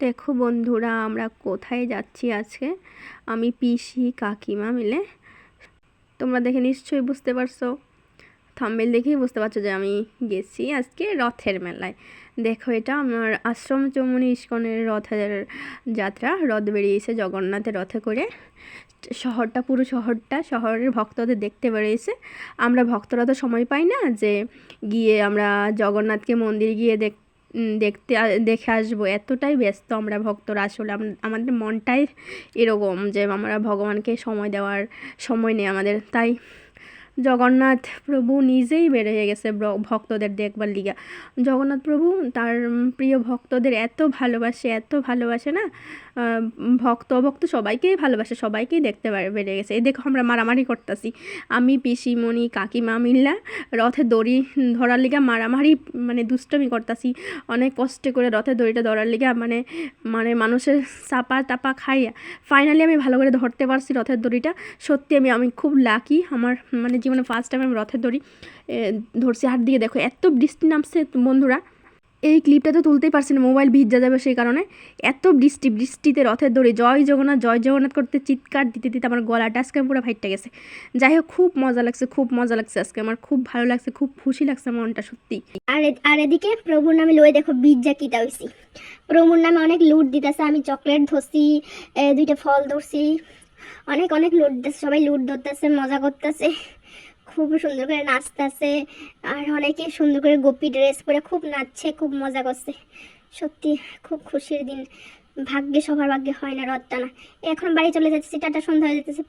দেখো বন্ধুরা, আমরা কোথায় যাচ্ছি আজকে? আমি পিসি, কাকিমা মিলে। তোমরা দেখে নিশ্চয়ই বুঝতে পারছ। থাম্বেল দেখেই বুঝতে পারছ যে আমি গেছি আজকে রথের মেলায়। দেখো এটা আমার আশ্রম চৌমনি ইস্কনের রথের যাত্রা। রথ বেরিয়েছে জগন্নাথের রথে করে। শহরটা, পুরো শহরটা, শহরের ভক্তদের দেখতে বেরিয়েছে। আমরা ভক্তরা তো সময় পাই না যে গিয়ে আমরা জগন্নাথকে মন্দির গিয়ে দেখ দেখতে দেখে আসব। এতটাই ব্যস্ত আমরা ভক্তরা আসলে। আমাদের মনটাই এরকম যে, আমরা ভগবানকে সময় দেওয়ার সময় নেই আমাদের। তাই জগন্নাথ প্রভু নিজেই বের হয়ে গেছে ভক্তদের দেখবার লিগা। জগন্নাথ প্রভু তার প্রিয় ভক্তদের এত ভালোবাসে এত ভালোবাসে না ভক্ত ভক্ত সবাইকেই ভালোবাসে, সবাইকেই দেখতে বেড়ে গেছে। এই দেখো আমরা মারামারি করতেছি। আমি, পিসিমণি, কাকিমা, মিল্লা, রথে দড়ি ধরার লিগা মারামারি মানে দুষ্টমি করতেছি। অনেক কষ্ট করে রথে দড়িটা ধরার লিগা মানে মানে মানুষের চাপা টাপা খাইয়া। ফাইনালি আমি ভালো করে ধরতে পারছি রথের দড়িটা। সত্যি আমি আমি খুব লাকি আমার মানে জীবনে ফার্স্ট টাইম আমি রথের দড়ি ধরছি। হাত দিয়ে দেখো, এত বৃষ্টি নামছে বন্ধুরা। এই ক্লিপটা তো তুলতেই পারছি না মোবাইল ভিজা যাবে সেই কারণে। এত বৃষ্টি, বৃষ্টিতে রথের দড়ি। জয় জগন্নাথ জয় জগন্নাথ করতে চিৎকার দিতে দিতে আমার গলাটা আজকে পুরো ফাইটটা গেছে। যাই হোক, খুব মজা লাগছে, খুব মজা লাগছে আজকে। আমার খুব ভালো লাগছে, খুব খুশি লাগছে মনটা সত্যি। আর আর এদিকে প্রভুর নামে লই দেখো, বীজা কিটা হইছি। প্রভুর নামে অনেক লুট দিতেছে, আমি চকলেট ধরছি দুইটা ফল ধরছি। অনেক অনেক লুট দিতেছে, সবাই লুট ধরতেছে, মজা করতেছে, খুব সুন্দর করে নাচতেছে, আর অনেকে সুন্দর করে গোপি ড্রেস পরে খুব নাচছে, খুব মজা করছে। সত্যি, খুব খুশির দিন। ভাগ্যে, সবার ভাগ্যে হয় না রথ না এখন বাড়ি চলে যাচ্ছে, টাটা, সন্ধ্যা হয়ে যেতেছে